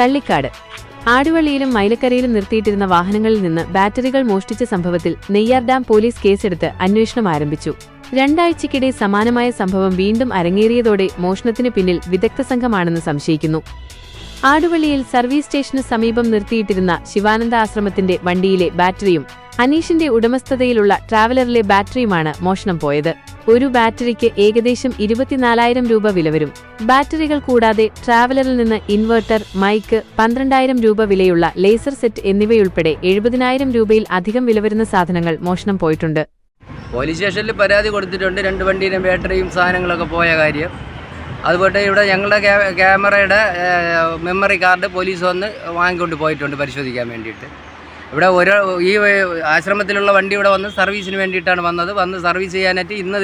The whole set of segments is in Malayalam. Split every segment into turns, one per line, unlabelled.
കള്ളിക്കാട്. ആടുവള്ളിയിലും മൈലക്കരയിലും നിർത്തിയിട്ടിരുന്ന വാഹനങ്ങളിൽ നിന്ന് ബാറ്ററികൾ മോഷ്ടിച്ച സംഭവത്തിൽ നെയ്യാർ ഡാം പോലീസ് കേസെടുത്ത് അന്വേഷണം ആരംഭിച്ചു. രണ്ടാഴ്ചക്കിടെ സമാനമായ സംഭവം വീണ്ടും അരങ്ങേറിയതോടെ മോഷണത്തിന് പിന്നിൽ വിദഗ്ധ സംഘമാണെന്ന് സംശയിക്കുന്നു. ആടുവള്ളിയിൽ സർവീസ് സ്റ്റേഷന് സമീപം നിർത്തിയിട്ടിരുന്ന ശിവാനന്ദ ആശ്രമത്തിന്റെ വണ്ടിയിലെ ബാറ്ററിയും അനീഷിന്റെ ഉടമസ്ഥതയിലുള്ള ട്രാവലറിലെ ബാറ്ററിയുമാണ് മോഷണം പോയത്. ഒരു ബാറ്ററിക്ക് ഏകദേശം ഇരുപത്തിനാലായിരം രൂപ വില വരും ബാറ്ററികൾ കൂടാതെ ട്രാവലറിൽ നിന്ന് ഇൻവെർട്ടർ മൈക്ക് പന്ത്രണ്ടായിരം രൂപ വിലയുള്ള ലേസർ സെറ്റ് എന്നിവയുൾപ്പെടെ എഴുപതിനായിരം രൂപയിൽ അധികം വില വരുന്ന സാധനങ്ങൾ മോഷണം പോയിട്ടുണ്ട്.
പോലീസ് സ്റ്റേഷനിൽ പരാതി കൊടുത്തിട്ടുണ്ട്. രണ്ട് വണ്ടിയുടെ ബാറ്ററിയും സാധനങ്ങളൊക്കെ പോയ കാര്യം. അതുപോലെ ഇവിടെ ഞങ്ങളുടെ ക്യാമറയുടെ മെമ്മറി കാർഡ് പോലീസ് വന്ന് വാങ്ങിക്കൊണ്ട് പോയിട്ടുണ്ട് പരിശോധിക്കാൻ വേണ്ടിയിട്ട്. ഇവിടെ ഒരു ഈ ആശ്രമത്തിലുള്ള വണ്ടി ഇവിടെ വന്ന് സർവീസിന് വേണ്ടിയിട്ടാണ് വന്നത്. വന്ന് സർവീസ് ചെയ്യാനായിട്ട് ഇന്ന്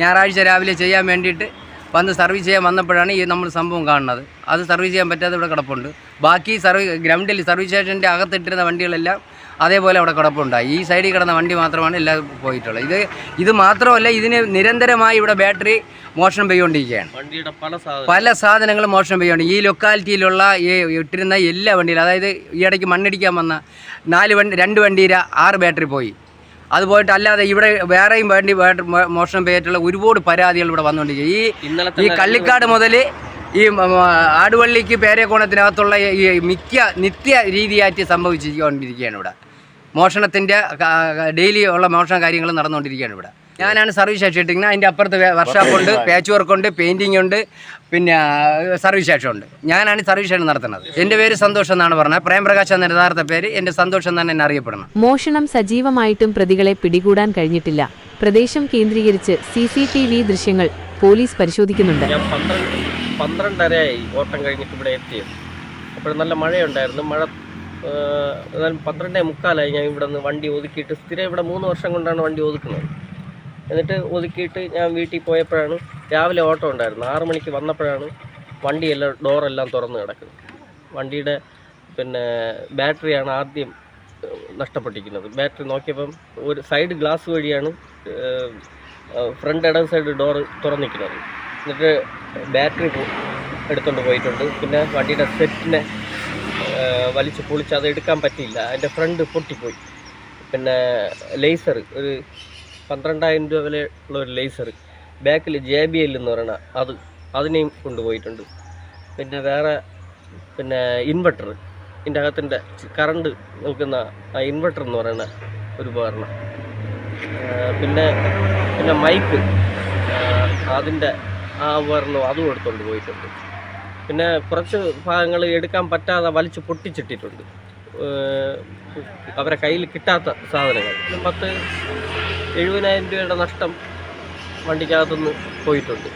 ഞായറാഴ്ച രാവിലെ ചെയ്യാൻ വേണ്ടിയിട്ട് വന്ന് സർവീസ് ചെയ്യാൻ വന്നപ്പോഴാണ് ഈ നമ്മൾ സംഭവം കാണുന്നത്. അത് സർവീസ് ചെയ്യാൻ പറ്റാതെ ഇവിടെ കിടപ്പുണ്ട്. ബാക്കി സർവീസ് ഗ്രൗണ്ടിൽ സർവീസ് സ്റ്റേഷന്റെ അകത്തിട്ടിരുന്ന വണ്ടികളെല്ലാം അതേപോലെ അവിടെ കിടപ്പുണ്ടായി. ഈ സൈഡിൽ കിടന്ന വണ്ടി മാത്രമാണ് എല്ലാം പോയിട്ടുള്ളത്. ഇത് ഇത് മാത്രമല്ല ഇതിന് നിരന്തരമായി ഇവിടെ ബാറ്ററി മോഷണം പെയ്തുകൊണ്ടിരിക്കുകയാണ്.
വണ്ടിയുടെ പല
പല സാധനങ്ങളും മോഷണം പെയ്യുണ്ട് ഈ ലൊക്കാലിറ്റിയിലുള്ള ഈ ഇട്ടിരുന്ന എല്ലാ വണ്ടിയിലും അതായത് ഈ ഇടയ്ക്ക് മണ്ണിടിക്കാൻ വന്ന നാല് വണ്ടി രണ്ട് വണ്ടിയിൽ ആറ് ബാറ്ററി പോയി. അത് പോയിട്ട് അല്ലാതെ ഇവിടെ വേറെയും വണ്ടി മോഷണം പെയ്തിട്ടുള്ള ഒരുപാട് പരാതികൾ ഇവിടെ വന്നുകൊണ്ടിരിക്കുക ഈ ഈ കള്ളിക്കാട് മുതൽ ഈ ആടുവള്ളിക്ക് പേരക്കോണത്തിനകത്തുള്ള ഈ മിക്ക നിത്യ രീതിയായിട്ട് സംഭവിച്ചുകൊണ്ടിരിക്കുകയാണ് ഇവിടെ. മോഷണത്തിന്റെ ഡെയിലി ഉള്ള മോഷണ കാര്യങ്ങൾ നടന്നുകൊണ്ടിരിക്കുകയാണ് ഇവിടെ. ഞാനാണ് സർവീസ് ഇട്ടിരിക്കുന്നത്. അതിന്റെ അപ്പുറത്ത് വർക്ക്ഷോപ്പ് ഉണ്ട് പാച്ച് വർക്ക് ഉണ്ട് പെയിന്റിംഗ് ഉണ്ട് പിന്നെ സർവീസ് ശേഷം ഉണ്ട്. ഞാനാണ് സർവീസ് ശേഷം നടത്തുന്നത്. എന്റെ പേര് സന്തോഷം എന്നാണ് പറഞ്ഞത്. പ്രേംപ്രകാശ് എന്ന യഥാർത്ഥ പേര് എന്റെ സന്തോഷം എന്നാണ് എന്നെ അറിയപ്പെടുന്നത്.
മോഷണം സജീവമായിട്ടും പ്രതികളെ പിടികൂടാൻ കഴിഞ്ഞിട്ടില്ല. പ്രദേശം കേന്ദ്രീകരിച്ച് സി സി ടി വി ദൃശ്യങ്ങൾ പോലീസ് പരിശോധിക്കുന്നുണ്ട്.
പന്ത്രണ്ടരയായി ഓട്ടം കഴിഞ്ഞിട്ട് ഇവിടെ എത്തിയത്. അപ്പോൾ നല്ല മഴയുണ്ടായിരുന്നു. മഴ എന്നാലും പന്ത്രണ്ടേ മുക്കാലായി ഞാൻ ഇവിടെ നിന്ന് വണ്ടി ഒതുക്കിയിട്ട്. സ്ഥിരം ഇവിടെ മൂന്ന് വർഷം കൊണ്ടാണ് വണ്ടി ഒതുക്കുന്നത്. എന്നിട്ട് ഒതുക്കിയിട്ട് ഞാൻ വീട്ടിൽ പോയപ്പോഴാണ് രാവിലെ ഓട്ടോ ഉണ്ടായിരുന്നു. ആറു മണിക്ക് വന്നപ്പോഴാണ് വണ്ടിയെല്ലാം ഡോറെല്ലാം തുറന്ന് കിടക്കുന്നത്. വണ്ടിയുടെ പിന്നെ ബാറ്ററിയാണ് ആദ്യം നഷ്ടപ്പെട്ടിരിക്കുന്നത്. ബാറ്ററി നോക്കിയപ്പം ഒരു സൈഡ് ഗ്ലാസ് വഴിയാണ് ഫ്രണ്ട് ഇടം സൈഡ് ഡോറ് തുറന്നിരിക്കുന്നത്. എന്നിട്ട് ബാറ്ററി എടുത്തുകൊണ്ട് പോയിട്ടുണ്ട്. പിന്നെ വണ്ടിയുടെ സെറ്റിനെ വലിച്ച് പൊളിച്ച് അത് എടുക്കാൻ പറ്റിയില്ല. അതിന്റെ ഫ്രണ്ട് പൊട്ടിപ്പോയി. പിന്നെ ലേസർ ഒരു പന്ത്രണ്ടായിരം രൂപ വില ഉള്ള ഒരു ലേസർ ബാക്കിൽ ജെ ബി എൽ എന്ന് പറയണ അത് അതിനെയും കൊണ്ടുപോയിട്ടുണ്ട്. പിന്നെ വേറെ പിന്നെ ഇൻവെർട്ടർ ഇതിന്റെ അകത്തിന്റെ കറണ്ട് നിൽക്കുന്ന ആ ഇൻവെർട്ടർ എന്ന് പറയുന്ന ഒരു ഉപകരണം. പിന്നെ പിന്നെ മൈക്ക് അതിന്റെ ആ ഉപകരണം അതും എടുത്തുകൊണ്ട് പോയിട്ടുണ്ട്. പിന്നെ കുറച്ച് ഭാഗങ്ങൾ എടുക്കാൻ പറ്റാതെ വലിച്ചു പൊട്ടിച്ചിട്ടിട്ടുണ്ട്. അവരെ കയ്യിൽ കിട്ടാത്ത സാധനങ്ങൾ. പത്ത് എഴുപതിനായിരം രൂപയുടെ നഷ്ടം വണ്ടിക്കകത്തുനിന്ന് പോയിട്ടുണ്ട്.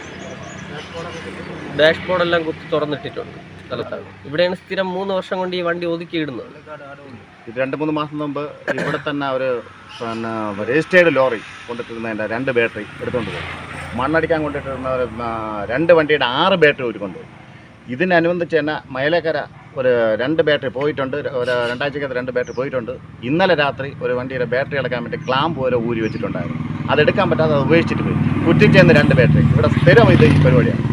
ഡാഷ്ബോർഡെല്ലാം കുത്തി തുറന്നിട്ടിട്ടുണ്ട് സ്ഥലത്താണ്. ഇവിടെയാണ് സ്ഥിരം മൂന്ന് വർഷം കൊണ്ട് ഈ വണ്ടി ഒതുക്കിയിടുന്നത്.
രണ്ട് മൂന്ന് മാസം മുമ്പ് ഇവിടെ തന്നെ അവർ പിന്നെ രജിസ്റ്റേർഡ് ലോറി കൊണ്ടിട്ടിരുന്നതിന്റെ രണ്ട് ബാറ്ററി എടുത്തുകൊണ്ട് പോയി. മണ്ണടിക്കാൻ കൊണ്ടിട്ടിരുന്ന രണ്ട് വണ്ടിയുടെ ആറ് ബാറ്ററി ഒരു കൊണ്ടുപോയി. ഇതിനനുബന്ധിച്ച് തന്നെ മയലേക്കര ഒരു രണ്ട് ബാറ്ററി പോയിട്ടുണ്ട്. ഒരു രണ്ടാഴ്ചക്കകത്ത് രണ്ട് ബാറ്ററി പോയിട്ടുണ്ട്. ഇന്നലെ രാത്രി ഒരു വണ്ടിയുടെ ബാറ്ററി അടക്കാൻ വേണ്ടി ക്ലാമ്പ് പോലെ ഊരി വെച്ചിട്ടുണ്ടായിരുന്നു. അതെടുക്കാൻ പറ്റാതെ അത് ഉപേക്ഷിച്ചിട്ട് പോയി. കുറ്റിച്ചേന്ന് രണ്ട് ബാറ്ററി. ഇവിടെ സ്ഥിരം ഇത് ഈ പരിപാടിയാണ്.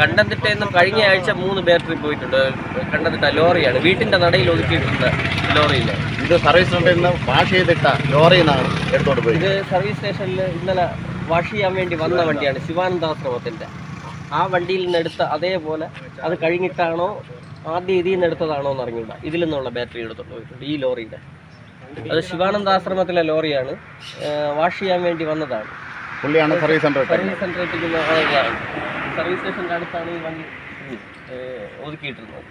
കണ്ടന്തിട്ട നിന്നും കഴിഞ്ഞ ആഴ്ച മൂന്ന് ബാറ്ററി പോയിട്ടുണ്ട്. കണ്ടന്തിട്ട ലോറിയാണ്. വീട്ടിന്റെ നടയിൽ ഒതുക്കിയിട്ടുണ്ട് ലോറിയില്ല?
ഇത് സർവീസ് സെന്ററിൽ നിന്ന് വാഷ് ചെയ്തിട്ട ലോറിയിൽ നിന്നാണ് എടുത്തോണ്ട് പോയി
ഇത് സർവീസ് സ്റ്റേഷനിൽ ഇന്നലെ വാഷ് ചെയ്യാൻ വേണ്ടി വന്ന വണ്ടിയാണ് ശിവാനന്ദാശ്രമത്തിന്റെ. ആ വണ്ടിയിൽ നിന്ന് എടുത്ത അതേപോലെ അത് കഴിഞ്ഞിട്ടാണോ ആദ്യം ഇതിൽ നിന്ന് എടുത്തതാണോ എന്ന് അറിഞ്ഞൂടാ ഇതിൽ നിന്നുള്ള ബാറ്ററി എടുത്തോണ്ട് പോയിട്ടുണ്ട് ഈ ലോറിയുടെ. അത് ശിവാനന്ദ ആശ്രമത്തിലെ ലോറിയാണ്. വാഷ് ചെയ്യാൻ വേണ്ടി വന്നതാണ്.
പുള്ളിയാണ് സർവീസ് സെന്റർ
സർവീസ് സെന്ററിൽ സർവീസ് സ്റ്റേഷന്റെ അടുത്താണ് ഈ വണ്ടി ഒതുക്കിയിട്ടിരുന്നത്.